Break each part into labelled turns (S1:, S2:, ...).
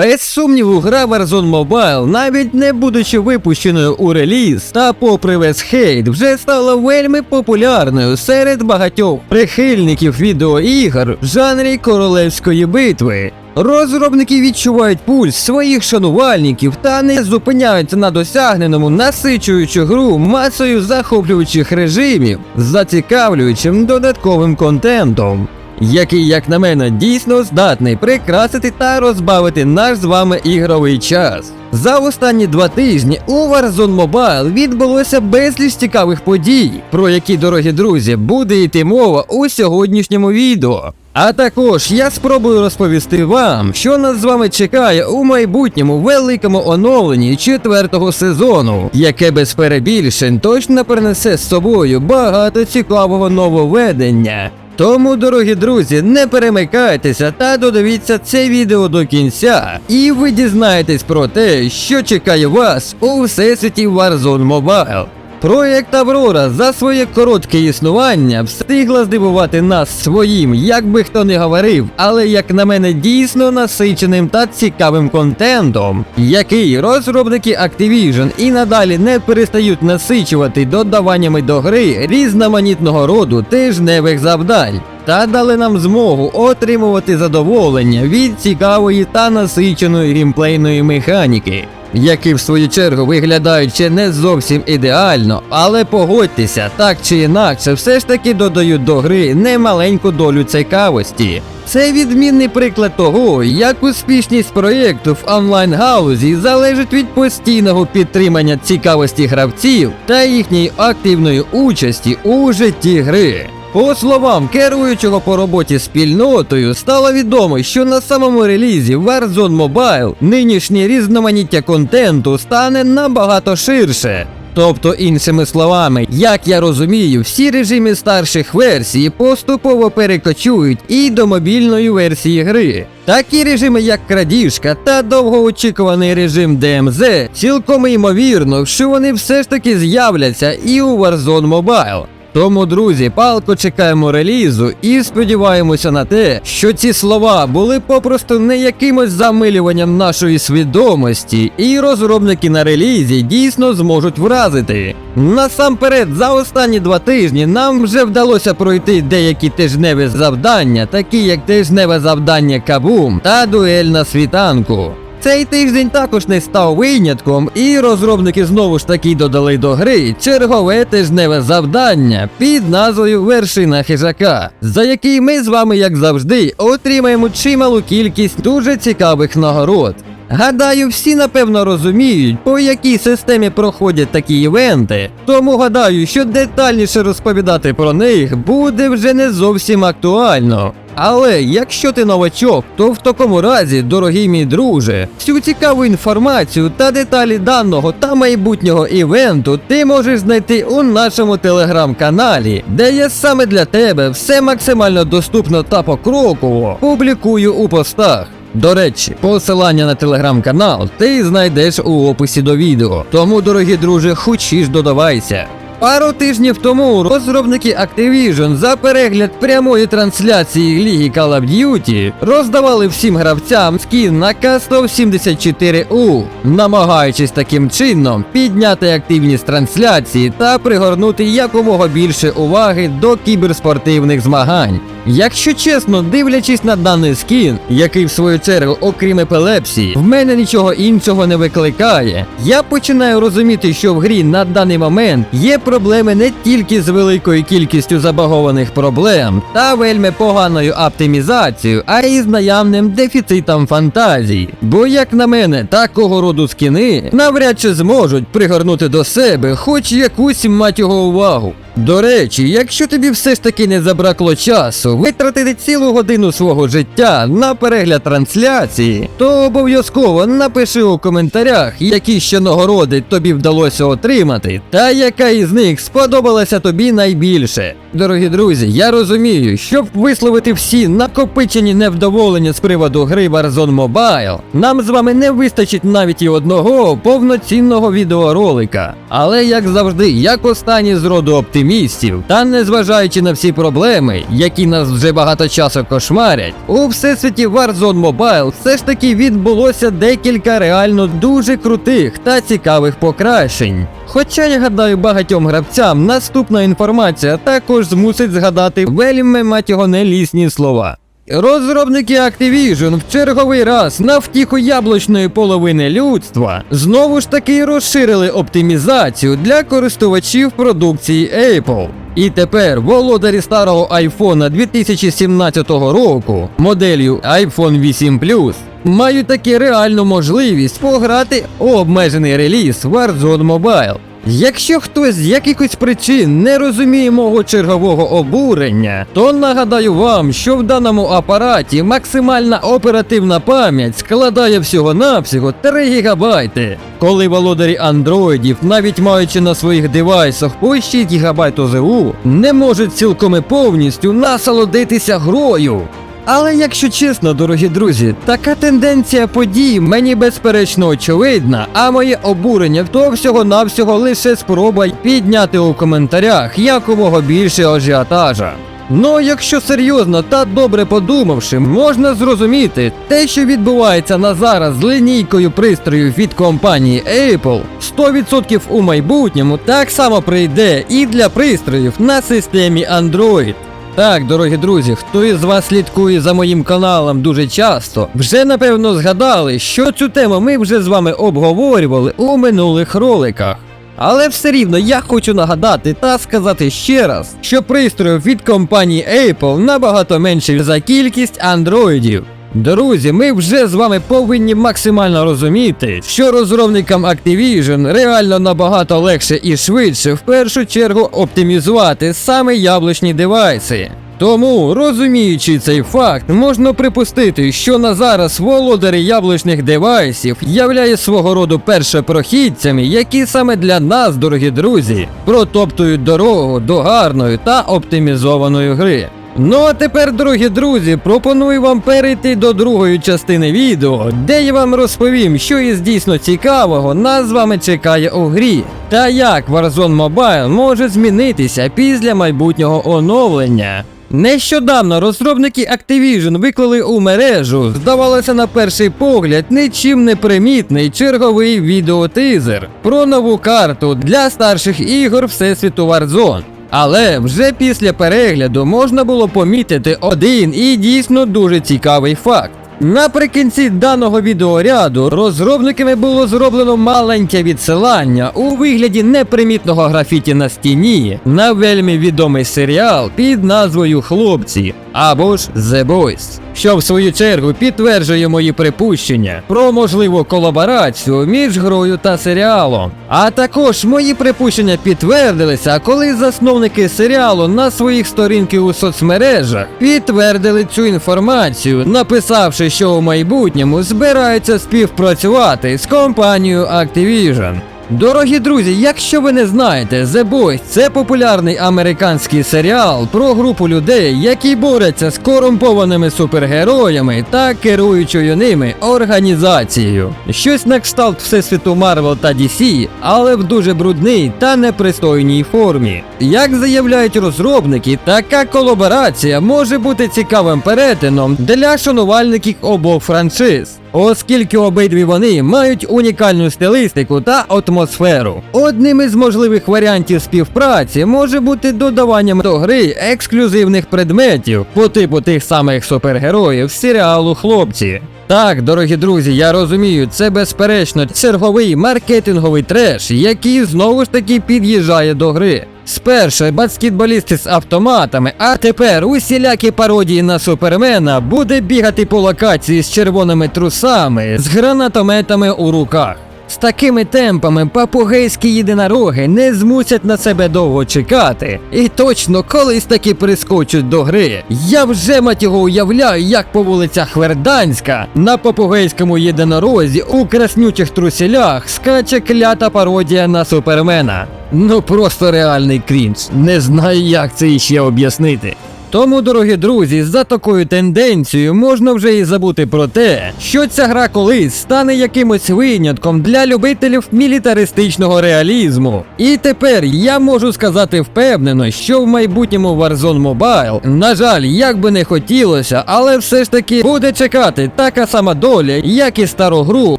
S1: Без сумніву, гра Warzone Mobile, навіть не будучи випущеною у реліз, та попри весь хейт, вже стала вельми популярною серед багатьох прихильників відеоігр в жанрі королевської битви. Розробники відчувають пульс своїх шанувальників та не зупиняються на досягненому, насичуючи гру масою захоплюючих режимів, зацікавлюючим додатковим контентом який, як на мене, дійсно здатний прикрасити та розбавити наш з вами ігровий час. За останні два тижні у Warzone Mobile відбулося безліч цікавих подій, про які, дорогі друзі, буде йти мова у сьогоднішньому відео. А також я спробую розповісти вам, що нас з вами чекає у майбутньому великому оновленні четвертого сезону, яке без перебільшень точно принесе з собою багато цікавого нововведення. Тому, дорогі друзі, не перемикайтеся та додивіться це відео до кінця, і ви дізнаєтесь про те, що чекає вас у всесвіті Warzone Mobile. Проєкт Аврора за своє коротке існування встигла здивувати нас своїм, як би хто не говорив, але як на мене дійсно насиченим та цікавим контентом, який розробники Activision і надалі не перестають насичувати додаваннями до гри різноманітного роду тижневих завдань. Та дали нам змогу отримувати задоволення від цікавої та насиченої геймплейної механіки які в свою чергу виглядають ще не зовсім ідеально, але погодьтеся, так чи інакше, все ж таки додають до гри немаленьку долю цікавості. Це відмінний приклад того, як успішність проєкту в онлайн галузі залежить від постійного підтримання цікавості гравців та їхньої активної участі у житті гри. По словам керуючого по роботі спільнотою, стало відомо, що на самому релізі Warzone Mobile нинішнє різноманіття контенту стане набагато ширше. Тобто, іншими словами, як я розумію, всі режими старших версій поступово перекочують і до мобільної версії гри. Такі режими, як крадіжка та довгоочікуваний режим DMZ, цілком ймовірно, що вони все ж таки з'являться і у Warzone Mobile. Тому, друзі, палко чекаємо релізу і сподіваємося на те, що ці слова були попросту не якимось замилюванням нашої свідомості, і розробники на релізі дійсно зможуть вразити. Насамперед, за останні два тижні нам вже вдалося пройти деякі тижневі завдання, такі як тижневе завдання Кабум та дуель на світанку. Цей тиждень також не став винятком, і розробники знову ж таки додали до гри чергове тижневе завдання під назвою Вершина хижака, за який ми з вами, як завжди, отримаємо чималу кількість дуже цікавих нагород. Гадаю, всі напевно розуміють, по якій системі проходять такі івенти, тому гадаю, що детальніше розповідати про них буде вже не зовсім актуально. Але якщо ти новачок, то в такому разі, дорогий мій друже, всю цікаву інформацію та деталі даного та майбутнього івенту ти можеш знайти у нашому телеграм-каналі, де я саме для тебе все максимально доступно та покроково публікую у постах. До речі, посилання на телеграм-канал ти знайдеш у описі до відео. Тому, дорогі друже, хочеш додавайся. Пару тижнів тому розробники Activision за перегляд прямої трансляції Ліги Call of Duty роздавали всім гравцям скін на К-174У, намагаючись таким чином підняти активність трансляції та пригорнути якомога більше уваги до кіберспортивних змагань. Якщо чесно, дивлячись на даний скін, який в свою чергу, окрім епілепсії, в мене нічого іншого не викликає, я починаю розуміти, що в грі на даний момент є проблеми не тільки з великою кількістю забагованих проблем та вельми поганою оптимізацією, а й з наявним дефіцитом фантазій. Бо, як на мене, такого роду скіни навряд чи зможуть пригорнути до себе хоч якусь мать його увагу. До речі, якщо тобі все ж таки не забракло часу витратити цілу годину свого життя на перегляд трансляції, то обов'язково напиши у коментарях, які ще нагороди тобі вдалося отримати, та яка із них сподобалася тобі найбільше. Дорогі друзі, я розумію, щоб висловити всі накопичені невдоволення з приводу гри Warzone Mobile, нам з вами не вистачить навіть і одного повноцінного відеоролика. Але як завжди, як останні з роду оптимістів, оптимістів. Та незважаючи на всі проблеми, які нас вже багато часу кошмарять, у всесвіті Warzone Mobile все ж таки відбулося декілька реально дуже крутих та цікавих покращень. Хоча я гадаю багатьом гравцям наступна інформація також змусить згадати вельми мать його нелісні слова. Розробники Activision в черговий раз на втіху яблучної половини людства знову ж таки розширили оптимізацію для користувачів продукції Apple. І тепер володарі старого iPhone 2017 року, моделлю iPhone 8 Plus, мають таки реальну можливість пограти у обмежений реліз Warzone Mobile. Якщо хтось з якихось причин не розуміє мого чергового обурення, то нагадаю вам, що в даному апараті максимальна оперативна пам'ять складає всього-навсього 3 ГБ. Коли володарі андроїдів, навіть маючи на своїх девайсах по 6 ГБ ОЗУ, не можуть цілком і повністю насолодитися грою. Але якщо чесно, дорогі друзі, така тенденція подій мені безперечно очевидна, а моє обурення то всього-навсього лише спроба підняти у коментарях якомога більше ажіотажа. Ну, якщо серйозно та добре подумавши, можна зрозуміти, те, що відбувається на зараз з лінійкою пристроїв від компанії Apple, 100% у майбутньому так само прийде і для пристроїв на системі Android. Так, дорогі друзі, хто із вас слідкує за моїм каналом дуже часто, вже напевно згадали, що цю тему ми вже з вами обговорювали у минулих роликах. Але все рівно я хочу нагадати та сказати ще раз, що пристроїв від компанії Apple набагато менше за кількість андроїдів. Друзі, ми вже з вами повинні максимально розуміти, що розробникам Activision реально набагато легше і швидше в першу чергу оптимізувати саме яблучні девайси. Тому, розуміючи цей факт, можна припустити, що на зараз володарі яблучних девайсів являє свого роду першопрохідцями, які саме для нас, дорогі друзі, протоптують дорогу до гарної та оптимізованої гри. Ну а тепер, дорогі друзі, пропоную вам перейти до другої частини відео, де я вам розповім, що із дійсно цікавого нас з вами чекає у грі, та як Warzone Mobile може змінитися після майбутнього оновлення. Нещодавно розробники Activision виклали у мережу, здавалося на перший погляд, нічим не примітний черговий відеотизер про нову карту для старших ігор Всесвіту Warzone. Але вже після перегляду можна було помітити один і дійсно дуже цікавий факт. Наприкінці даного відеоряду розробниками було зроблено маленьке відсилання у вигляді непримітного графіті на стіні на вельми відомий серіал під назвою Хлопці або ж The Boys, що в свою чергу підтверджує мої припущення про можливу колаборацію між грою та серіалом. А також мої припущення підтвердилися, коли засновники серіалу на своїх сторінках у соцмережах підтвердили цю інформацію, написавши, що у майбутньому збираються співпрацювати з компанією Activision. Дорогі друзі, якщо ви не знаєте, The Boys – це популярний американський серіал про групу людей, які борються з корумпованими супергероями та керуючою ними організацією. Щось на кшталт Всесвіту Марвел та DC, але в дуже брудній та непристойній формі. Як заявляють розробники, така колаборація може бути цікавим перетином для шанувальників обох франшиз. Оскільки обидві вони мають унікальну стилістику та атмосферу. Одним із можливих варіантів співпраці може бути додаванням до гри ексклюзивних предметів по типу тих самих супергероїв серіалу Хлопці. Так, дорогі друзі, я розумію, це безперечно черговий маркетинговий треш, який знову ж таки під'їжджає до гри. Спершу баскетболісти з автоматами, а тепер усілякі пародії на супермена буде бігати по локації з червоними трусами, з гранатометами у руках. З такими темпами папугейські єдинороги не змусять на себе довго чекати. І точно колись таки прискочуть до гри. Я вже мать його уявляю, як по вулицях Верданська на папугейському єдинорозі у краснючих трусілях скаче клята пародія на супермена. Ну просто реальний крінж. Не знаю, як це іще об'яснити. Тому, дорогі друзі, за такою тенденцією можна вже і забути про те, що ця гра колись стане якимось винятком для любителів мілітаристичного реалізму. І тепер я можу сказати впевнено, що в майбутньому Warzone Mobile, на жаль, як би не хотілося, але все ж таки буде чекати така сама доля, як і стару гру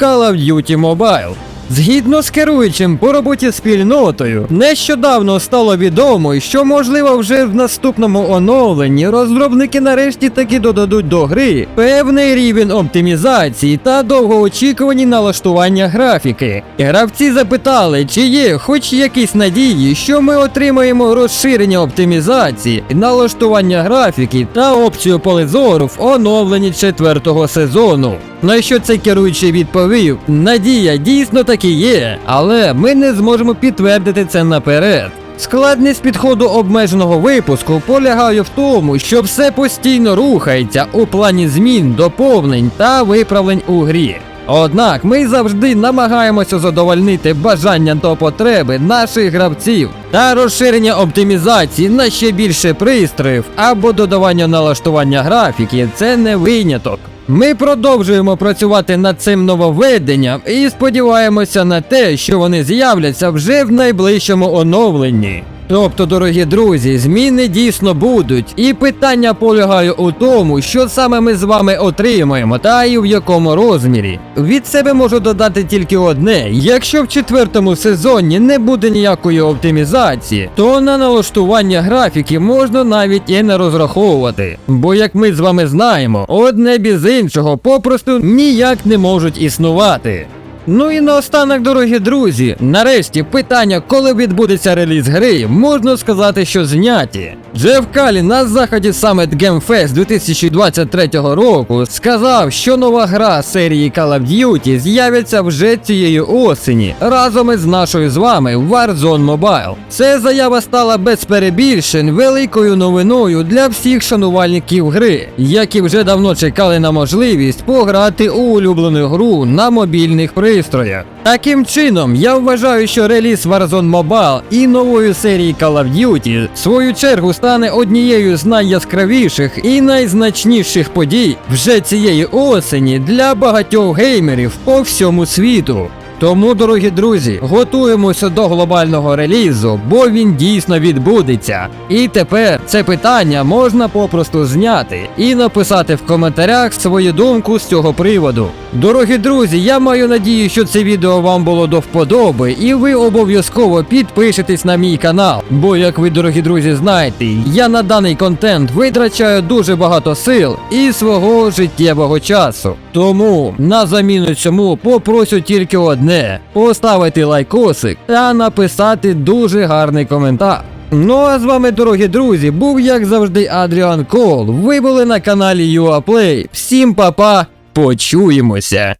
S1: Call of Duty Mobile. Згідно з керуючим по роботі спільнотою, нещодавно стало відомо, що можливо вже в наступному оновленні розробники нарешті таки додадуть до гри певний рівень оптимізації та довгоочікувані налаштування графіки. Гравці запитали, чи є хоч якісь надії, що ми отримаємо розширення оптимізації, налаштування графіки та опцію полизору в оновленні четвертого сезону. На що цей керуючий відповів: Надія дійсно таки є, але ми не зможемо підтвердити це наперед. Складність підходу обмеженого випуску полягає в тому, що все постійно рухається у плані змін, доповнень та виправлень у грі. Однак ми завжди намагаємося задовольнити бажання та потреби наших гравців та розширення оптимізації на ще більше пристроїв або додавання налаштування графіки це не виняток. Ми продовжуємо працювати над цим нововведенням і сподіваємося на те, що вони з'являться вже в найближчому оновленні. Тобто, дорогі друзі, зміни дійсно будуть, і питання полягає у тому, що саме ми з вами отримаємо, та і в якому розмірі. Від себе можу додати тільки одне: якщо в четвертому сезоні не буде ніякої оптимізації, то на налаштування графіки можна навіть і не розраховувати. Бо як ми з вами знаємо, одне без іншого попросту ніяк не можуть існувати. Ну і наостанок, дорогі друзі, нарешті питання, коли відбудеться реліз гри, можна сказати, що зняті. Джеф Калі на заході Summit Game Fest 2023 року сказав, що нова гра серії Call of Duty з'явиться вже цієї осені разом із нашою з вами Warzone Mobile. Ця заява стала без перебільшень великою новиною для всіх шанувальників гри, які вже давно чекали на можливість пограти у улюблену гру на мобільних пристроях. Таким чином, я вважаю, що реліз Warzone Mobile і нової серії Call of Duty в свою чергу стане однією з найяскравіших і найзначніших подій вже цієї осені для багатьох геймерів по всьому світу. Тому, дорогі друзі, готуємося до глобального релізу, бо він дійсно відбудеться. І тепер це питання можна попросту зняти і написати в коментарях свою думку з цього приводу. Дорогі друзі, я маю надію, що це відео вам було до вподоби, і ви обов'язково підпишетесь на мій канал. Бо, як ви, дорогі друзі, знаєте, я на даний контент витрачаю дуже багато сил і свого життєвого часу. Тому на заміну цьому попрошу тільки одне: поставити лайкосик та написати дуже гарний коментар. Ну а з вами, дорогі друзі, був як завжди Адріан Кол. Ви були на каналі UAPlay. Всім па-па, почуємося!